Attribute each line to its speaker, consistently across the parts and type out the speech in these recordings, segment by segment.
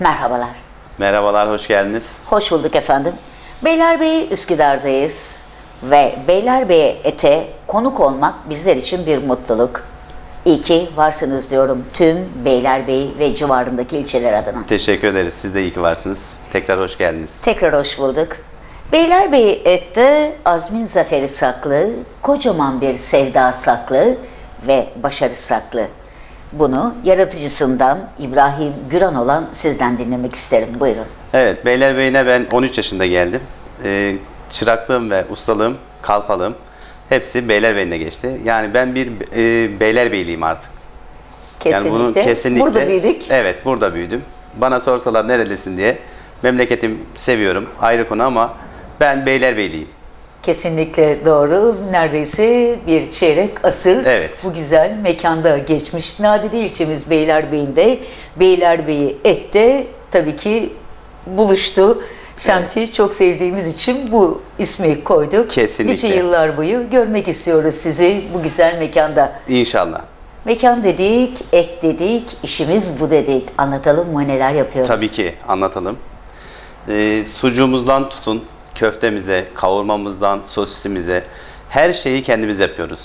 Speaker 1: Merhabalar.
Speaker 2: Merhabalar, hoş geldiniz.
Speaker 1: Hoş bulduk efendim. Beylerbeyi Üsküdar'dayız ve Beylerbeyi Ete konuk olmak bizler için bir mutluluk. İyi ki varsınız diyorum tüm Beylerbeyi ve civarındaki ilçeler adına.
Speaker 2: Teşekkür ederiz. Siz de iyi ki varsınız. Tekrar hoş geldiniz.
Speaker 1: Tekrar hoş bulduk. Beylerbeyi Et'te Azmin Zaferi saklı, kocaman bir sevda saklı ve başarı saklı. Bunu yaratıcısından İbrahim Güran olan sizden dinlemek isterim. Buyurun.
Speaker 2: Evet, Beylerbeyi'ne ben 13 yaşında geldim. Ee, çıraklığım ve ustalığım, kalfalığım hepsi Beylerbeyi'nde geçti. Yani ben bir e, Beylerbeyliyim artık.
Speaker 1: Kesinlikle.
Speaker 2: Yani bunu kesinlikle.
Speaker 1: Burada büyüdük.
Speaker 2: Evet, burada büyüdüm. Bana sorsalar nerelisin diye memleketim seviyorum ayrı konu ama ben Beylerbeyliyim.
Speaker 1: Kesinlikle doğru. Neredeyse bir çeyrek asır
Speaker 2: Evet.
Speaker 1: bu güzel mekanda geçmiş. Nadide ilçemiz Beylerbeyi'nde, Beylerbeyi Et'te tabii ki buluştu. Semti çok sevdiğimiz için bu ismi koyduk.
Speaker 2: Kesinlikle.
Speaker 1: Nice yıllar boyu görmek istiyoruz sizi bu güzel mekanda.
Speaker 2: İnşallah.
Speaker 1: Mekan dedik, et dedik, işimiz bu dedik. Anlatalım mı neler yapıyoruz?
Speaker 2: Tabii ki anlatalım. Ee, sucuğumuzdan tutun, köftemize, kavurmamızdan sosisimize her şeyi kendimiz yapıyoruz.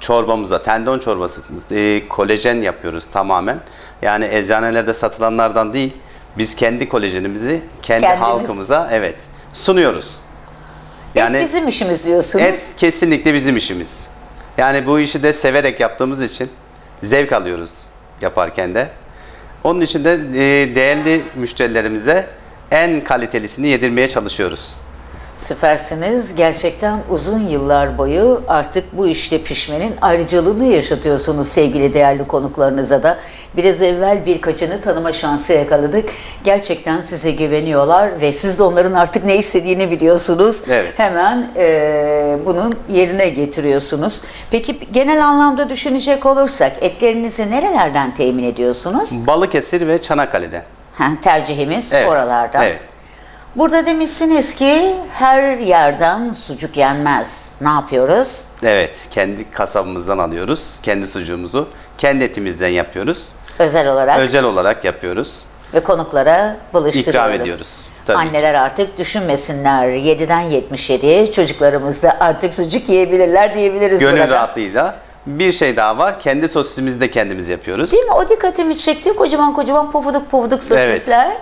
Speaker 2: Çorbamıza, tendon çorbası, e, kolajen yapıyoruz tamamen. Yani eczanelerde satılanlardan değil, biz kendi kolajenimizi kendi
Speaker 1: Kendimiz.
Speaker 2: halkımıza evet sunuyoruz.
Speaker 1: Yani et bizim işimiz diyorsunuz.
Speaker 2: Et kesinlikle bizim işimiz. Yani bu işi de severek yaptığımız için zevk alıyoruz yaparken de. Onun için de e, değerli müşterilerimize en kalitelisini yedirmeye çalışıyoruz.
Speaker 1: Süpersiniz. Gerçekten uzun yıllar boyu artık bu işte pişmenin ayrıcalığını yaşatıyorsunuz sevgili değerli konuklarınıza da. Biraz evvel birkaçını tanıma şansı yakaladık. Gerçekten size güveniyorlar ve siz de onların artık ne istediğini biliyorsunuz.
Speaker 2: Evet.
Speaker 1: Hemen eee, bunun yerine getiriyorsunuz. Peki genel anlamda düşünecek olursak etlerinizi nerelerden temin ediyorsunuz?
Speaker 2: Balıkesir ve Çanakkale'den.
Speaker 1: Ha, tercihimiz
Speaker 2: Evet.
Speaker 1: oralardan.
Speaker 2: Evet.
Speaker 1: Burada demişsiniz ki her yerden sucuk yenmez. Ne yapıyoruz?
Speaker 2: Evet, kendi kasabımızdan alıyoruz. Kendi sucuğumuzu kendi etimizden yapıyoruz.
Speaker 1: Özel olarak
Speaker 2: Özel olarak yapıyoruz.
Speaker 1: ve konuklara buluşturuyoruz.
Speaker 2: İkram ediyoruz. Tabii
Speaker 1: Anneler artık düşünmesinler. 7'den 77'ye çocuklarımız da artık sucuk yiyebilirler diyebiliriz
Speaker 2: Gönül
Speaker 1: burada.
Speaker 2: rahatlığıyla. Bir şey daha var. Kendi sosisimizi de kendimiz yapıyoruz.
Speaker 1: Değil mi? O dikkatimi çekti. Kocaman kocaman pofuduk pofuduk sosisler.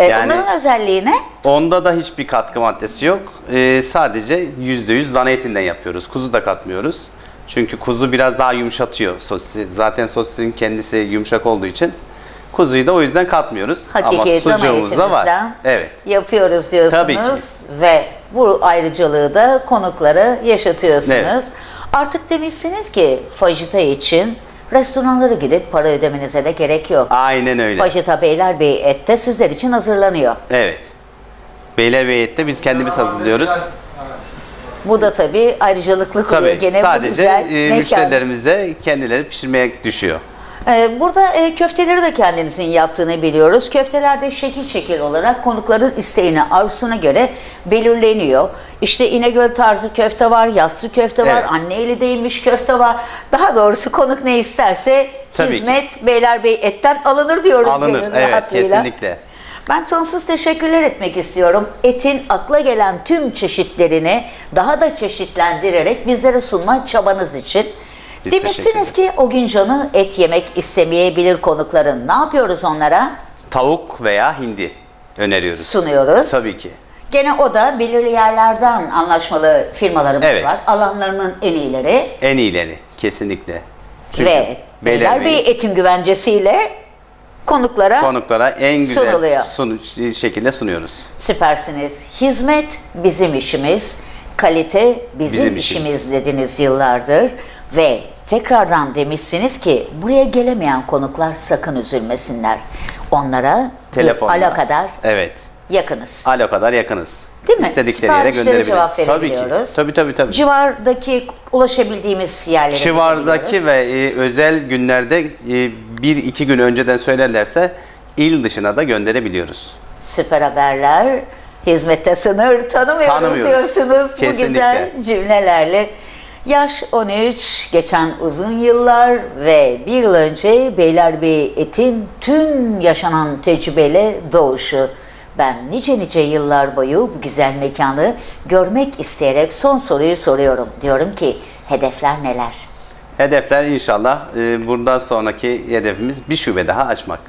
Speaker 1: Ee,
Speaker 2: Yani-
Speaker 1: onların özelliği ne?
Speaker 2: Onda da hiçbir katkı maddesi yok. Ee, sadece %100 dana etinden yapıyoruz. Kuzu da katmıyoruz. Çünkü kuzu biraz daha yumuşatıyor sosisi. Zaten sosisin kendisi yumuşak olduğu için kuzuyu da o yüzden katmıyoruz.
Speaker 1: Hakiki
Speaker 2: Ama sucuğumuz da var. Evet.
Speaker 1: yapıyoruz diyorsunuz.
Speaker 2: Tabii ki.
Speaker 1: Ve bu ayrıcalığı da konuklara yaşatıyorsunuz.
Speaker 2: Evet.
Speaker 1: Artık demişsiniz ki fajita için restoranlara gidip para ödemenize de gerek yok.
Speaker 2: Aynen öyle.
Speaker 1: Fajita Beylerbeyi ette sizler için hazırlanıyor.
Speaker 2: Evet. Beylerbeyi'de biz kendimiz hazırlıyoruz.
Speaker 1: Bu da tabii ayrıcalıklı kılıyor
Speaker 2: Tabii
Speaker 1: gene bu
Speaker 2: sadece
Speaker 1: güzel
Speaker 2: e,
Speaker 1: mekan.
Speaker 2: müşterilerimize kendileri pişirmeye düşüyor.
Speaker 1: Ee, Burada e, köfteleri de kendinizin yaptığını biliyoruz. Köfteler de şekil şekil olarak konukların isteğine, arzusuna göre belirleniyor. İşte İnegöl tarzı köfte var, yassı köfte var,
Speaker 2: Evet.
Speaker 1: anne eli değilmiş köfte var. Daha doğrusu konuk ne isterse
Speaker 2: Tabii ki.
Speaker 1: hizmet Beylerbeyi etten alınır diyoruz.
Speaker 2: Alınır. Evet
Speaker 1: rahatlığıyla.
Speaker 2: kesinlikle.
Speaker 1: Ben sonsuz teşekkürler etmek istiyorum. Etin akla gelen tüm çeşitlerini daha da çeşitlendirerek bizlere sunma çabanız için.
Speaker 2: Biz
Speaker 1: Demişsiniz ki o gün canı et yemek istemeyebilir konukların. Ne yapıyoruz onlara?
Speaker 2: Tavuk veya hindi öneriyoruz.
Speaker 1: Sunuyoruz.
Speaker 2: Tabii ki.
Speaker 1: Gene o da belirli yerlerden anlaşmalı firmalarımız
Speaker 2: Evet.
Speaker 1: var. Alanlarının en iyileri
Speaker 2: En iyileri kesinlikle. Çünkü
Speaker 1: ve Beylerbeyi etin güvencesiyle konuklara
Speaker 2: konuklara en güzel
Speaker 1: sunuluyor.
Speaker 2: sunu- şekilde sunuyoruz.
Speaker 1: Süpersiniz. Hizmet bizim işimiz, kalite bizim,
Speaker 2: Bizim
Speaker 1: işimiz.
Speaker 2: işimiz.
Speaker 1: dediniz yıllardır ve tekrardan demişsiniz ki buraya gelemeyen konuklar sakın üzülmesinler. Onlara
Speaker 2: Telefonla.
Speaker 1: bir ala kadar
Speaker 2: Evet.
Speaker 1: yakınız.
Speaker 2: Alo kadar yakınız.
Speaker 1: Değil mi?
Speaker 2: İstedikleri yere gönderebiliriz.
Speaker 1: cevap
Speaker 2: Tabii ki. Tabii tabii tabii.
Speaker 1: Civardaki ulaşabildiğimiz yerlere gidebiliyoruz.
Speaker 2: ve e, özel günlerde e, bir iki gün önceden söylerlerse il dışına da gönderebiliyoruz.
Speaker 1: Süper haberler. Hizmette sınır tanımıyoruz
Speaker 2: Tanımıyoruz.
Speaker 1: diyorsunuz bu
Speaker 2: Kesinlikle.
Speaker 1: güzel cümlelerle. Yaş 13, geçen uzun yıllar ve bir yıl önce Beylerbeyi Et'in tüm yaşanan tecrübeyle doğuşu. Ben nice nice yıllar boyu bu güzel mekanı görmek isteyerek son soruyu soruyorum. Diyorum ki hedefler neler?
Speaker 2: Hedefler inşallah e, bundan sonraki hedefimiz bir şube daha açmak.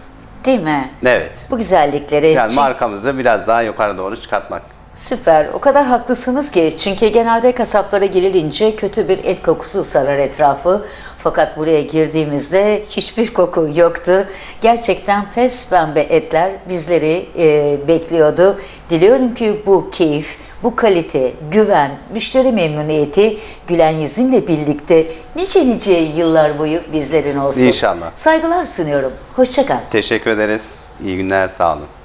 Speaker 1: Değil mi?
Speaker 2: Evet.
Speaker 1: Bu güzellikleri
Speaker 2: Yani markamızı biraz daha yukarı doğru çıkartmak.
Speaker 1: Süper. O kadar haklısınız ki. Çünkü genelde kasaplara girilince kötü bir et kokusu sarar etrafı. Fakat buraya girdiğimizde hiçbir koku yoktu. Gerçekten pes pembe etler bizleri e, bekliyordu. Diliyorum ki bu keyif, bu kalite, güven, müşteri memnuniyeti gülen yüzünle birlikte nice nice yıllar boyu bizlerin olsun.
Speaker 2: İnşallah.
Speaker 1: Saygılar sunuyorum. Hoşçakal.
Speaker 2: Teşekkür ederiz. İyi günler, sağ olun.